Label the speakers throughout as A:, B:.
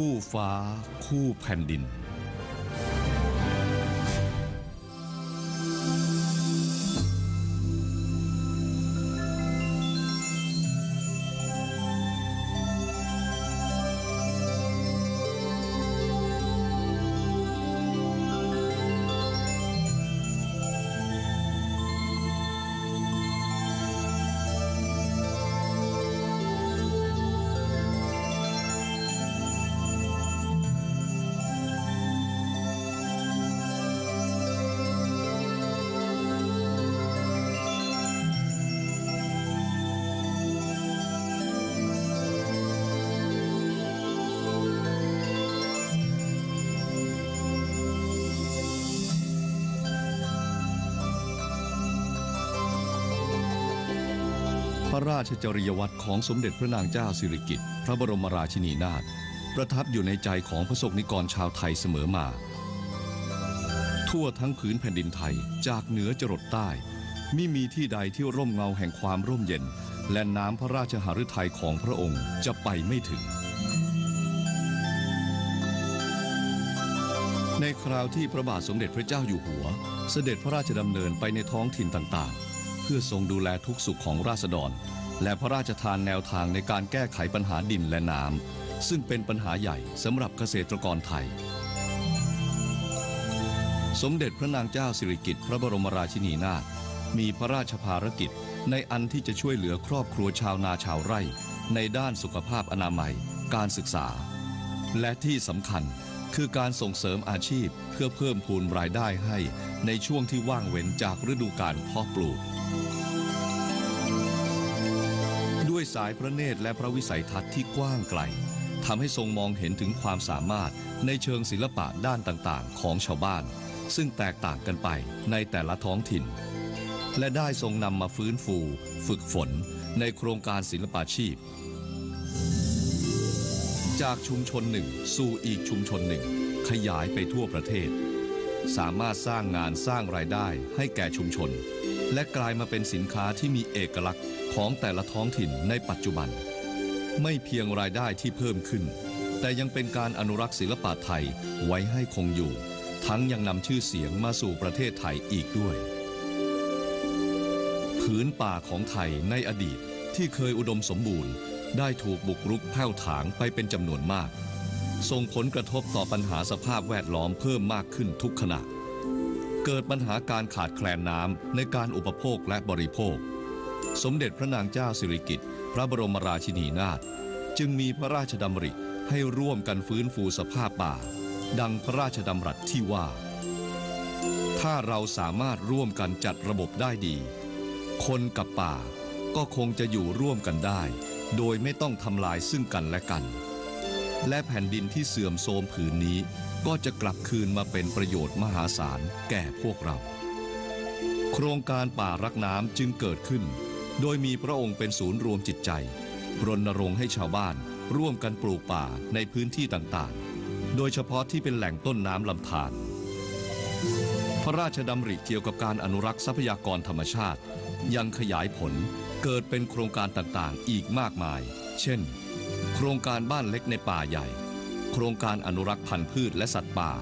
A: คู่ฟ้า คู่แผ่นดิน ระราชจริยวัตรของสมเด็จพระนางเจ้าสิริกิติ์พระบรมราชินีนาถประทับอยู่ในใจของพระสงฆ์นิกรชาวไทยเสมอมา ทั่วทั้งผืนแผ่นดินไทยจากเหนือจรดใต้มิมีที่ใดที่ร่มเงาแห่งความร่มเย็น และน้ำพระราชหฤทัยของพระองค์จะไปไม่ถึง ในคราวที่พระบาทสมเด็จพระเจ้าอยู่หัว เสด็จพระราชดำเนินไปในท้องถิ่นต่างๆ พื่อทรงดูแลทุกสุขของราษฎร และพระราชทานแนวทางในการแก้ไขปัญหาดินและน้ำซึ่งเป็นปัญหาใหญ่สำหรับเกษตรกรไทย สมเด็จพระนางเจ้าสิริกิติ์พระบรมราชินีนาถมีพระราชภารกิจในอันที่จะช่วยเหลือครอบครัวชาวนาชาวไร่ ในด้านสุขภาพอนามัย การศึกษา และที่สำคัญ คือการส่งเสริมอาชีพเพื่อเพิ่มพูนรายได้ให้ในช่วงที่ว่างเว้นจากฤดูการเพาะปลูก ด้วยสายพระเนตรและพระวิสัยทัศน์ที่กว้างไกลทำให้ทรงมองเห็นถึงความสามารถในเชิงศิลปะด้านต่างๆ ของชาวบ้าน ซึ่งแตกต่างกันไปในแต่ละท้องถิ่น และได้ทรงนำมาฟื้นฟู ฝึกฝน ในโครงการศิลปาชีพ จากชุมชนหนึ่ง สู่อีกชุมชนหนึ่ง ขยายไปทั่วประเทศ สามารถสร้างงานสร้างรายได้ให้แก่ชุมชน และกลายมาเป็นสินค้าที่มีเอกลักษณ์ของแต่ละท้องถิ่นในปัจจุบัน ไม่เพียงรายได้ที่เพิ่มขึ้น แต่ยังเป็นการอนุรักษ์ศิลปะไทยไว้ให้คงอยู่ ทั้งยังนำชื่อเสียงมาสู่ประเทศไทยอีกด้วยผืนป่าของไทยในอดีตที่เคยอุดมสมบูรณ์ ได้ถูกบุกรุกแผ่วถางไปเป็นจำนวนมาก ส่งผลกระทบต่อปัญหาสภาพแวดล้อมเพิ่มมากขึ้นทุกขณะ เกิดปัญหาการขาดแคลนน้ำในการอุปโภคและบริโภค สมเด็จพระนางเจ้าสิริกิติ์พระบรมราชินีนาถจึงมีพระราชดำริให้ร่วมกันฟื้นฟูสภาพป่า ดังพระราชดำรัสที่ว่า ถ้าเราสามารถร่วมกันจัดระบบได้ดี คนกับป่าก็คงจะอยู่ร่วมกันได้ โดยไม่ต้องทำลายซึ่งกันและกัน และแผ่นดินที่เสื่อมโทรมผืนนี้ ก็จะกลับคืนมาเป็นประโยชน์มหาศาลแก่พวกเรา โครงการป่ารักน้ำจึงเกิดขึ้น โดยมีพระองค์เป็นศูนย์รวมจิตใจ รณรงค์ให้ชาวบ้าน ร่วมกันปลูกป่าในพื้นที่ต่างๆ โดยเฉพาะที่เป็นแหล่งต้นน้ำลำธารพระราชดำริเกี่ยวกับการอนุรักษ์ทรัพยากรธรรมชาติ ยังขยายผล เกิดเป็นโครงการต่างๆ อีกมากมาย เช่น โครงการบ้านเล็กในป่าใหญ่ โครงการอนุรักษ์พันธุ์พืชและสัตว์ป่า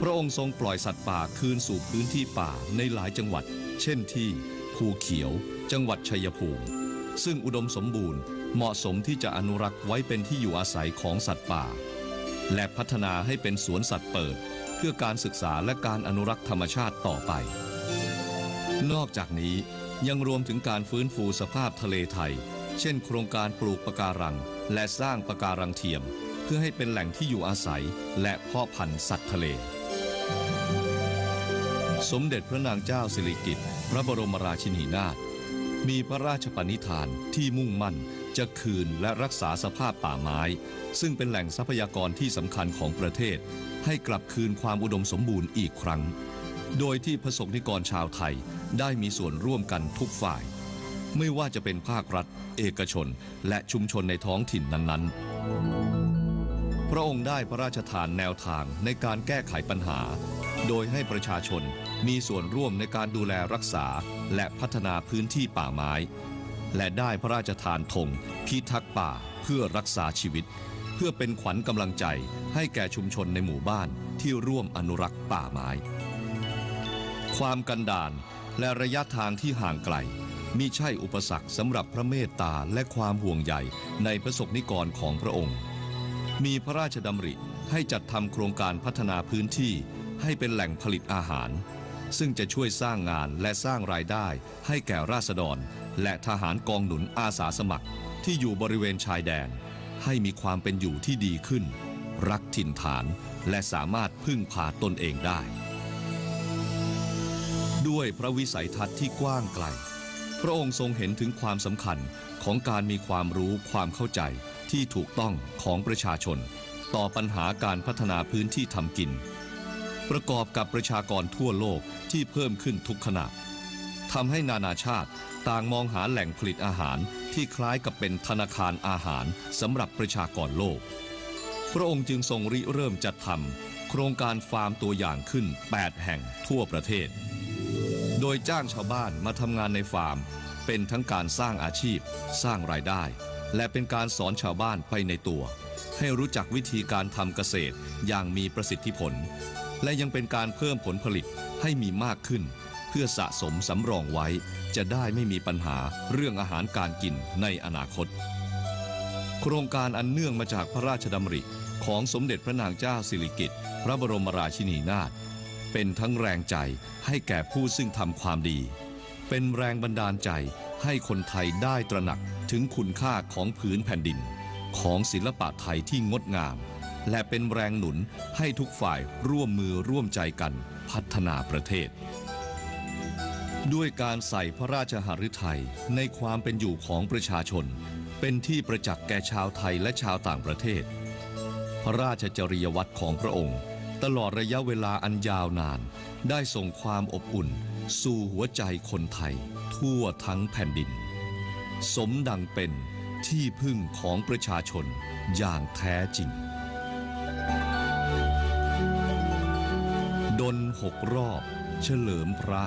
A: พระองค์ทรงปล่อยสัตว์ป่าคืนสู่พื้นที่ป่าในหลายจังหวัด เช่นที่ ภูเขียว จังหวัดชัยภูมิ ซึ่งอุดมสมบูรณ์เหมาะสมที่จะอนุรักษ์ไว้เป็นที่อยู่อาศัยของสัตว์ป่า และพัฒนาให้เป็นสวนสัตว์เปิด เพื่อการศึกษาและการอนุรักษ์ธรรมชาติต่อไป นอกจากนี้ ยังรวมถึงการฟื้นฟูสภาพทะเลไทย เช่นโครงการปลูกปะการัง และสร้างปะการังเทียม เพื่อให้เป็นแหล่งที่อยู่อาศัย และเพาะพันธุ์สัตว์ทะเล สมเด็จพระนางเจ้าสิริกิติ์พระบรมราชินีนาถมีพระราชปณิธานที่มุ่งมั่นจะคืนและรักษาสภาพป่าไม้ ซึ่งเป็นแหล่งทรัพยากรที่สำคัญของประเทศ ให้กลับคืนความอุดมสมบูรณ์อีกครั้ง โดยที่ประสบนิกรชาวไทยได้มีส่วนร่วมกันทุกฝ่าย ไม่ว่าจะเป็นภาครัฐ เอกชน และชุมชนในท้องถิ่นนั้นๆ พระองค์ได้พระราชทานแนวทางในการแก้ไขปัญหา โดยให้ประชาชนมีส่วนร่วมในการดูแลรักษาและพัฒนาพื้นที่ป่าไม้ และได้พระราชทานธงพิทักษ์ป่าเพื่อรักษาชีวิต เพื่อเป็นขวัญกำลังใจให้แก่ชุมชนในหมู่บ้านที่ร่วมอนุรักษ์ป่าไม้ ความกันดานและระยะทางที่ห่างไกลมิใช่อุปสรรคสำหรับพระเมตตาและความห่วงใยในประสบนิกรของพระองค์ มีพระราชดำริให้จัดทำโครงการพัฒนาพื้นที่ให้เป็นแหล่งผลิตอาหาร ซึ่งจะช่วยสร้างงานและสร้างรายได้ให้แก่ราษฎร และทหารกองหนุนอาสาสมัครที่อยู่บริเวณชายแดน ให้มีความเป็นอยู่ที่ดีขึ้น รักถิ่นฐานและสามารถพึ่งพาตนเองได้ ด้วยพระวิสัยทัศน์ที่กว้างไกล พระองค์ทรงเห็นถึงความสำคัญของการมีความรู้ความเข้าใจที่ถูกต้องของประชาชน ต่อปัญหาการพัฒนาพื้นที่ทำกิน ประกอบกับประชากรทั่วโลกที่เพิ่มขึ้นทุกขณะทำให้นานาชาติต่างมองหาแหล่งผลิตอาหารที่คล้ายกับเป็นธนาคารอาหารสำหรับประชากรโลก พระองค์จึงทรงริเริ่มจัดทำโครงการฟาร์มตัวอย่างขึ้น 8 แห่งทั่วประเทศ โดยจ้างชาวบ้านมาทำงานในฟาร์ม เป็นทั้งการสร้างอาชีพ สร้างรายได้ และเป็นการสอนชาวบ้านไปในตัว ให้รู้จักวิธีการทำเกษตรอย่างมีประสิทธิผล และยังเป็นการเพิ่มผลผลิตให้มีมากขึ้น เพื่อสะสมสำรองไว้ จะได้ไม่มีปัญหาเรื่องอาหารการกินในอนาคต โครงการอันเนื่องมาจากพระราชดำริของสมเด็จพระนางเจ้าสิริกิติ์พระบรมราชินีนาถ เป็นทั้งแรงใจให้แก่ผู้ซึ่งทำความดี เป็นแรงบันดาลใจให้คนไทยได้ตระหนักถึงคุณค่าของผืนแผ่นดิน ของศิลปะไทยที่งดงาม และเป็นแรงหนุนให้ทุกฝ่ายร่วมมือร่วมใจกันพัฒนาประเทศ ด้วยการใส่พระราชหฤทัยในความเป็นอยู่ของประชาชน เป็นที่ประจักษ์แก่ชาวไทยและชาวต่างประเทศ พระราชจริยวัตรของพระองค์ ตลอดระยะเวลาอันยาวนาน ได้ส่งความอบอุ่น สู่หัวใจคนไทย ทั่วทั้งแผ่นดิน สมดังเป็นที่พึ่งของประชาชนอย่างแท้จริง ดนหกรอบ เฉลิมพระ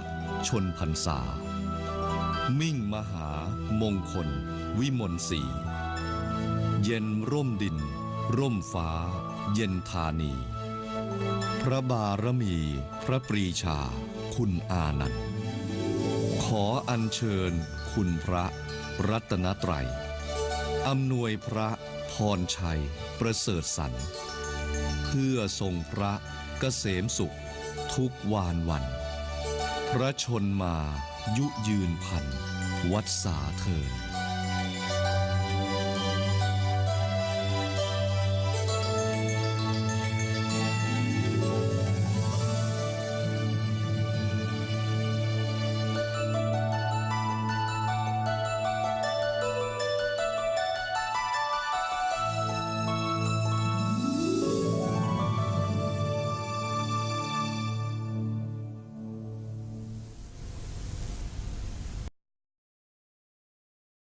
A: ชนพรรษา มิ่งมหามงคล วิมลศรีเย็นร่มดิน ร่มฟ้า เย็นธานี พระบารมี พระปรีชา คุณอานันต์ ขออัญเชิญ คุณพระ รัตนตรัยอำนวยพระพรชัย ประเสริฐสรรเพื่อทรงพระเกษมสุข ทุกวานวัน พระชนมายุยืนพันวัดสาเทิน